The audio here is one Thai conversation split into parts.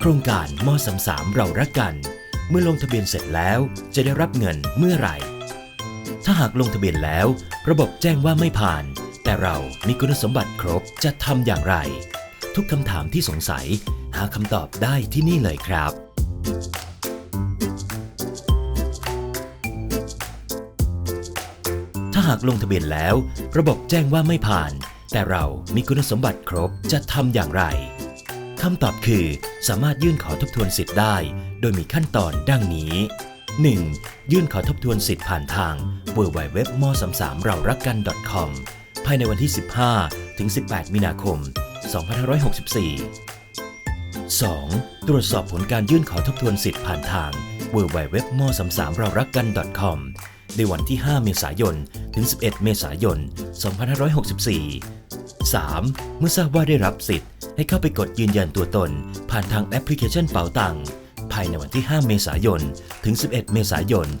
โครงการมสามสามเรารักกัน เมื่อลงทะเบียนเสร็จแล้วจะได้รับเงินเมื่อไหร่ ถ้าหากลงทะเบียนแล้ว ระบบแจ้งว่าไม่ผ่าน แต่เรามีคุณสมบัติครบจะทำอย่างไร ทุกคำถามที่สงสัย หาคำตอบได้ที่นี่เลยครับถ้าหากลงทะเบียนแล้ว ระบบแจ้งว่าไม่ผ่าน แต่เรามีคุณสมบัติครบจะทำอย่างไรคำตอบคือ สามารถยื่นขอทบทวนสิทธิ์ได้ โดยมีขั้นตอนดังนี้ 1. ยื่นขอทบทวนสิทธิ์ผ่านทาง www ม33เรารักกัน .com ภายในวันที่ 15 ถึง 18 มีนาคม 2564 2. ตรวจสอบผลการยื่นขอทบทวนสิทธิ์ผ่านทาง www ม33เรารักกัน .com ในวันที่ 5 เมษายน ถึง 11 เมษายน 2564 3. เมื่อทราบว่าได้รับสิทธิ์ ให้เข้าไปกดยืนยันตัวตน ผ่านทางแอปพลิเคชันเป๋าตังภายในวันที่ 5 เมษายน ถึง 11 เมษายน 2564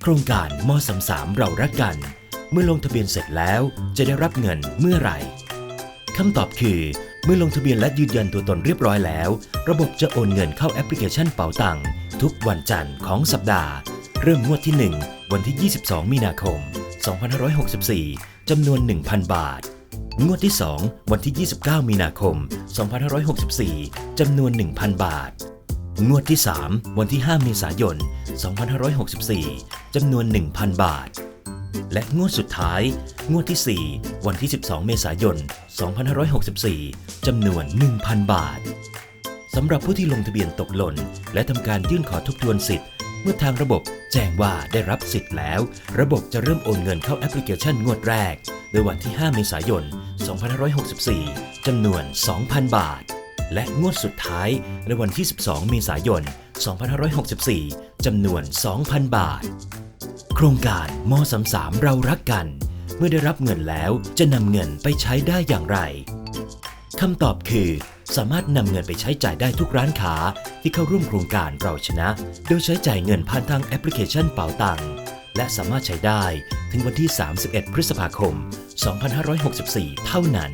โครงการม 33 เรารักกัน เมื่อลงทะเบียนเสร็จแล้วจะได้รับเงินเมื่อไหร่คำตอบคือ เมื่อลงทะเบียนและยืนยันตัวตนเรียบร้อยแล้ว ระบบจะโอนเงินเข้าแอปพลิเคชันเป๋าตังค์ทุกวันจันทร์ของสัปดาห์ เริ่มงวดที่ 1 วันที่ 22 มีนาคม 2564 จำนวน 1,000 บาท งวดที่ 2 วันที่ 29 มีนาคม 2564 จำนวน 1,000 บาท งวดที่ 3 วันที่ 5 เมษายน 2564 จำนวน 1,000 บาท และงวดสุดท้าย งวดที่ 4 วันที่ 12 เมษายน 2564 จำนวน 1,000 บาท สำหรับผู้ที่ลงทะเบียนตกหล่น และทำการยื่นขอทบทวนสิทธิ์ เมื่อทางระบบแจ้งว่าได้รับสิทธิ์แล้ว ระบบจะเริ่มโอนเงินเข้าแอปพลิเคชันงวดแรกโดยวันที่ 5 เมษายน 2564 จำนวน 2,000 บาท และงวดสุดท้ายในวันที่ 12 เมษายน 2564 จำนวน 2,000 บาท โครงการม33เรารักกัน เมื่อได้รับเงินแล้วจะนำเงินไปใช้ได้อย่างไรคำตอบคือ สามารถนำเงินไปใช้จ่ายได้ทุกร้านค้าที่เข้าร่วมโครงการเราชนะ โดยใช้จ่ายเงินผ่านทางแอปพลิเคชันเป๋าตังและสามารถใช้ได้ถึงวันที่ 31 พฤษภาคม 2564 เท่านั้น